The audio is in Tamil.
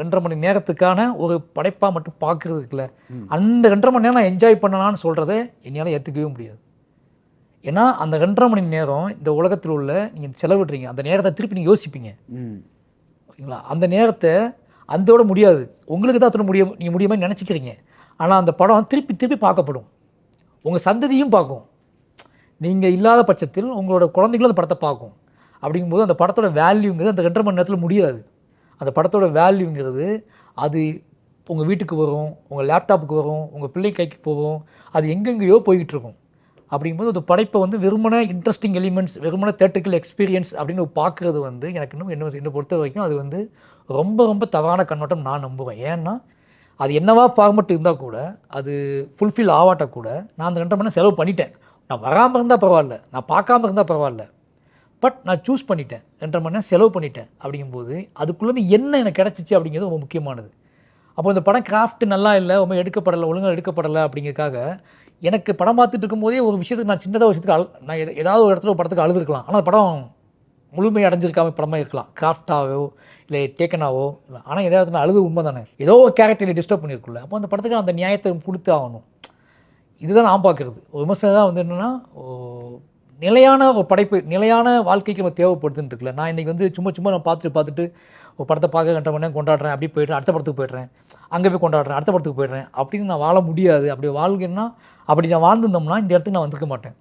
ரெண்டரை மணி நேரத்துக்கான ஒரு படைப்பாக மட்டும் பார்க்கறது இருக்குல்ல. அந்த ரெண்டரை மணி நேரம் நான் என்ஜாய் பண்ணலாம்னு சொல்கிறத என்னால் ஏற்றுக்கவே முடியாது. ஏன்னா அந்த ரெண்டரை மணி நேரம் இந்த உலகத்தில் உள்ள நீங்கள் செலவிடுறீங்க. அந்த நேரத்தை திருப்பி நீங்கள் யோசிப்பீங்க. ஓகேங்களா? அந்த நேரத்தை அந்தோட முடியாது. உங்களுக்கு தான் அதோட முடியும். நீங்கள் முடியுமா நினச்சிக்கிறீங்க. ஆனால் அந்த படம் திருப்பி திருப்பி பார்க்கப்படும். உங்கள் சந்ததியும் பார்க்கும். நீங்கள் இல்லாத பட்சத்தில் உங்களோட குழந்தைகளும் அந்த படத்தை பார்க்கும். அப்படிங்கும்போது அந்த படத்தோட வேல்யூங்கிறது அந்த ரெண்டரை மணி நேரத்தில் முடியாது. அந்த படத்தோட வேல்யூங்கிறது அது உங்கள் வீட்டுக்கு வரும் உங்கள் லேப்டாப்புக்கு வரும் உங்கள் பிள்ளை கைக்கு போகும் அது எங்கெங்கேயோ போய்கிட்டு இருக்கும் அப்படிங்கும்போது அந்த படைப்பை வந்து வெறுமனே இன்ட்ரெஸ்டிங் எலிமெண்ட்ஸ் வெறுமனை தேட்டரிக்கல் எக்ஸ்பீரியன்ஸ் அப்படின்னு பார்க்குறது வந்து எனக்கு இன்னும் என்ன என்னை பொறுத்த வரைக்கும் அது வந்து ரொம்ப ரொம்ப தவறான கண்ணோட்டம் நான் நம்புவேன். ஏன்னா அது என்னவா ஃபார்மட் இருந்தால் கூட அது ஃபுல்ஃபில் ஆவாட்ட கூட நான் அந்த ரெண்டு மணி நேரம் செலவு பண்ணிட்டேன். நான் வராமல் இருந்தால் பரவாயில்ல நான் பார்க்காம இருந்தால் பரவாயில்ல. பட் நான் சூஸ் பண்ணிட்டேன். ரெண்டரை மணி நேரம் செலவு பண்ணிட்டேன் அப்படிங்கும்போது அதுக்குள்ளேருந்து என்ன எனக்கு கிடச்சிச்சு அப்படிங்கிறது ரொம்ப முக்கியமானது. அப்போ இந்த படம் கிராஃப்ட் நல்லா இல்லை ரொம்ப எடுக்கப்படலை ஒழுங்காக எடுக்கப்படலை அப்படிங்கிறதுக்காக எனக்கு படம் பார்த்துட்டு இருக்கும்போதே ஒரு விஷயத்துக்கு நான் சின்னதாக விஷயத்துக்கு அழு நான் எத- ஏதாவது ஒரு இடத்துல ஒரு படத்துக்கு அழுதுருக்கலாம். ஆனால் படம் முழுமை அடைஞ்சிருக்காம படமாக இருக்கலாம். கிராஃப்டாவோ இல்லை டேக்கனாவோ இல்லை ஆனால் எதாவது இடத்துல அழுது உண்மை தானே ஏதோ ஒரு கேரக்டரை டிஸ்டர்ப் பண்ணியிருக்குல்ல அப்போ அந்த படத்துக்கு அந்த நியாயத்தை கொடுத்து ஆகணும். இதுதான் நான் பார்க்குறது. ஒரு விமர்சனம் தான் வந்து என்னென்னா நிலையான ஒரு படைப்பு நிலையான வாழ்க்கைக்கு நம்ம தேவைப்படுதுன்னு இருக்குல்ல. நான் இன்றைக்கி வந்து சும்மா சும்மா நான் பார்த்துட்டு பார்த்துட்டு ஒரு படத்தை பார்க்க கண்ட உடனே கொண்டாடுறேன் அப்படி போய்ட்டு அடுத்த படத்துக்கு போய்ட்றேன் அங்கே போய் கொண்டாடுறேன் அடுத்த படத்துக்கு போய்ட்றேன் அப்படின்னு நான் வாழ முடியாது. அப்படி வாழ்க்கைன்னா அப்படி நான் வாழ்ந்திருந்தோம்னா இந்த இடத்துக்கு நான் வந்திருக்க மாட்டேன்.